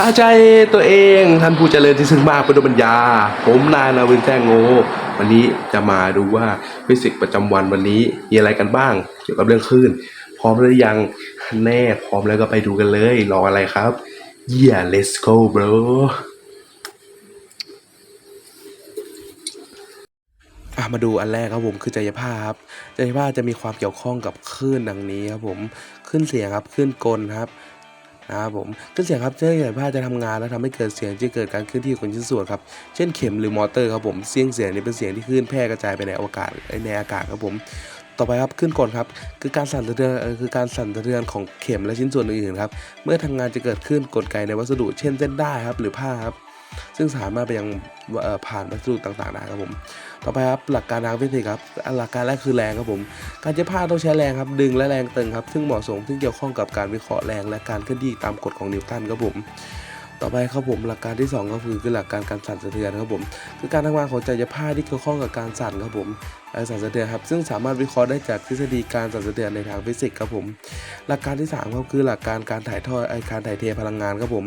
อาใจตัวเองท่านผู้เจริญที่ซึ่งมากเป็นดวงปัญญา ผมนายนาวินแจ้งโง่วันนี้จะมาดูว่าฟิสิกส์ประจำวันวันนี้มีอะไรกันบ้าง เกี่ยวกับเรื่องคลื่น พร้อมหรือยังแน่พร้อมแล้วก็ไปดูกันเลย รออะไรครับ yeah let's go bro มาดูอันแรกครับผมคือจายภาพครับจายภาพจะมีความเกี่ยวข้องกับคลื่นดังนี้ครับผมคลื่นเสียงครับคลื่นกลครับ นะครับผมคลื่นเสียงครับจายภาจะทำงานแล้วทำให้เกิดเสียงที่เกิดการเคลื่อนที่ของชิ้นส่วนครับเช่นเข็มหรือมอเตอร์ครับผมเสียงเสียงนี้เป็นเสียงที่คลื่นแพร่กระจายไปในอวกาศในอากาศครับผมต่อไปครับขึ้นก่อนครับคือการสั่นสะเทือนคือการสั่นสะเทือนของเข็มและชิ้นส่วนอื่นๆครับเมื่อทำงานจะเกิดขึ้นกลไกในวัสดุ เช่นเส้นได้ายครับหรือผ้าครับ ซึ่งสามารถไปยังผ่านวัสดุต่างๆได้ครับผม ต่อไปครับหลักการทางฟิสิกส์ครับหลักการแรกคือแรงครับผม การเย็บผ้าต้องใช้แรงครับดึงและแรงตึงครับซึ่งเหมาะสมซึ่งเกี่ยวข้องกับการวิเคราะห์แรงและการเคลื่อนที่ตามกฎของนิวตันครับผม ต่อไปครับผมหลักการที่สองก็คือคือหลักการการสั่นสะเทือนครับผมคือการทำงานของใจายภาพที่เกี่ยวข้องกับการสั่นครับผมเอ่อสั่นสะเทือนครับซึ่งสามารถวิเคราะห์ได้จากทฤษฎีการสั่นสะเทือนในทางฟิสิกส์ครับผม หลักการที่สามครับคือหลักการการถ่ายทอดไอการถ่ายเทพลังงานครับผม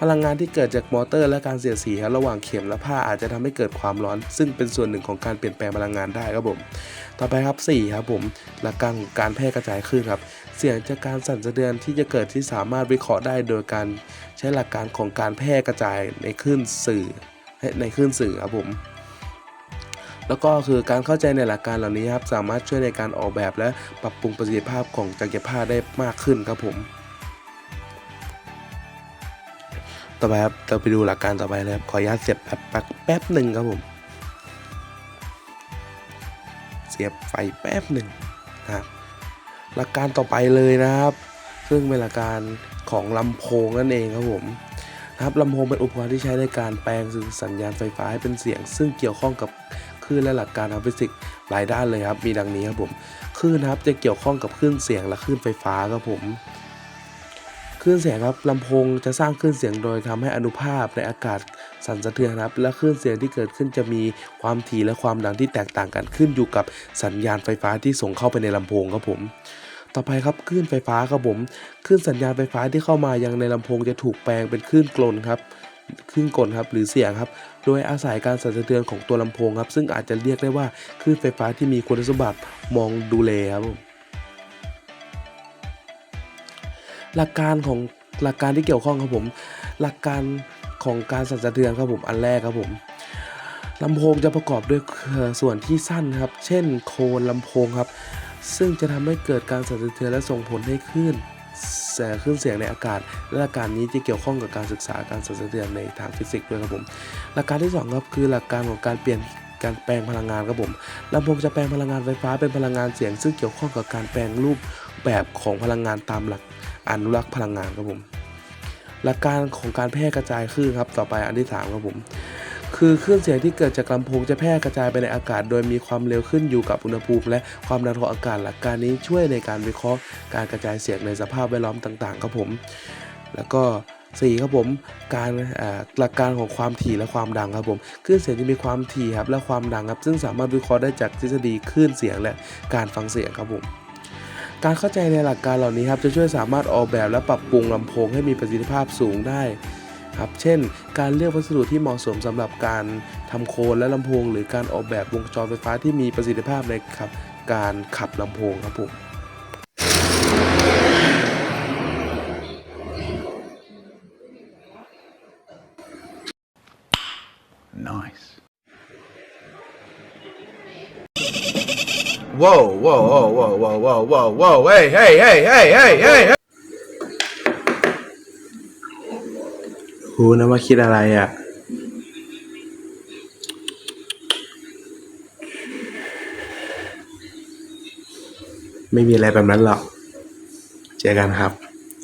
พลังงานที่เกิดจากมอเตอร์และการเสียดสีครับระหว่างเข็มและผ้าอาจจะทำให้เกิดความร้อน ซึ่งเป็นส่วนหนึ่งของการเปลี่ยนแปลงพลังงานได้ครับผมต่อไปครับ4ครับผมหลักการของการแพร่กระจายคลื่นครับ เสียงจากการสั่นสะเทือนที่จะเกิดที่สามารถวิเคราะห์ได้โดยการใช้หลักการของการแพร่กระจายในคลื่นสื่อในคลื่นสื่อครับผมแล้วก็คือการเข้าใจในหลักการเหล่านี้ครับสามารถช่วยในการออกแบบและปรับปรุงประสิทธิภาพของจักรภาพได้มากขึ้นครับผม ต่อไปครับเราไปดูหลักการต่อไปเลยครับขออนุญาตเสียบแป๊บแป๊บหนึ่งครับผม เสียบไฟแป๊บหนึ่งนะครับหลักการต่อไปเลยนะครับ ซึ่งเป็นหลักการของลำโพงนั่นเองครับผมนะครับลำโพงเป็นอุปกรณ์ที่ใช้ในการแปลงสื่อสัญญาณไฟฟ้าให้เป็นเสียง ซึ่งเกี่ยวข้องกับคลื่นและหลักการทางฟิสิกส์หลายด้านเลยครับ มีดังนี้ครับผมคลื่นนะครับจะเกี่ยวข้องกับคลื่นเสียงและคลื่นไฟฟ้าครับผม คลื่นเสียงครับลำโพงจะสร้างคลื่นเสียงโดยทำให้อนุภาพในอากาศสั่นสะเทือนครับ และคลื่นเสียงที่เกิดขึ้นจะมีความถี่และความดังที่แตกต่างกันขึ้นอยู่กับสัญญาณไฟฟ้าที่ส่งเข้าไปในลำโพงครับผมต่อไปครับคลื่นไฟฟ้าครับผมคลื่นสัญญาณไฟฟ้าที่เข้ามายังในลำโพงจะถูกแปลงเป็นคลื่นกลนครับคลื่นกลครับหรือเสียงครับ โดยอาศัยการสั่นสะเทือนของตัวลำโพงครับ ซึ่งอาจจะเรียกได้ว่าคลื่นไฟฟ้าที่มีคุณสมบัติมองดูเลครับ หลักการของหลักการที่เกี่ยวข้องครับผม หลักการของการสั่นสะเทือนครับผม อันแรกครับผมลำโพงจะประกอบด้วยเอ่อส่วนที่สั้นครับ เช่นโคนลำโพงครับ ซึ่งจะทำให้เกิดการสั่นสะเทือนและส่งผลให้คลื่นแสงคลื่นเสียงในอากาศ และหลักการนี้จะเกี่ยวข้องกับการศึกษาการสั่นสะเทือนในทางฟิสิกส์ด้วยครับผม หลักการที่สองครับคือหลักการของการเปลี่ยนการแปลงพลังงานครับผมลำโพงจะแปลงพลังงานไฟฟ้าเป็นพลังงานเสียง ซึ่งเกี่ยวข้องกับการแปลงรูป แบบของพลังงานตามหลักอนุรักษ์พลังงานครับผมหลักการของการแพร่กระจายคลื่นครับต่อไปอันที่3ครับผมคือคลื่นเสียงที่เกิดจากลำโพงจะแพร่กระจายไปในอากาศ โดยมีความเร็วขึ้นอยู่กับอุณหภูมิ และความดันของอากาศหลักการนี้ช่วยในการวิเคราะห์การกระจายเสียงในสภาพแวดล้อมต่างๆครับผม แล้วก็4ครับผมการหลักการของความถี่และความดังครับผมคลื่นเสียงที่มีความถี่ครับและความดังครับซึ่งสามารถวิเคราะห์ได้จากทฤษฎีคลื่นเสียงและการฟังเสียงครับผม การเข้าใจในหลักการเหล่านี้ครับจะช่วยสามารถออกแบบและปรับปรุงลำโพงให้มีประสิทธิภาพสูงได้ครับ เช่น การเลือกวัสดุที่เหมาะสมสำหรับการทำโคนและลำโพง หรือการออกแบบวงจรไฟฟ้าที่มีประสิทธิภาพในครับการขับลำโพงครับผม Whoa, whoa, whoa, whoa, whoa, whoa, whoa, whoa, hey, hey, hey, hey, hey, hey, hey. รู้นะว่าคิดอะไรอะ ไม่มีอะไรแบบนั้นหรอก เจอกันครับ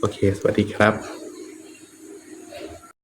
โอเค สวัสดีครับ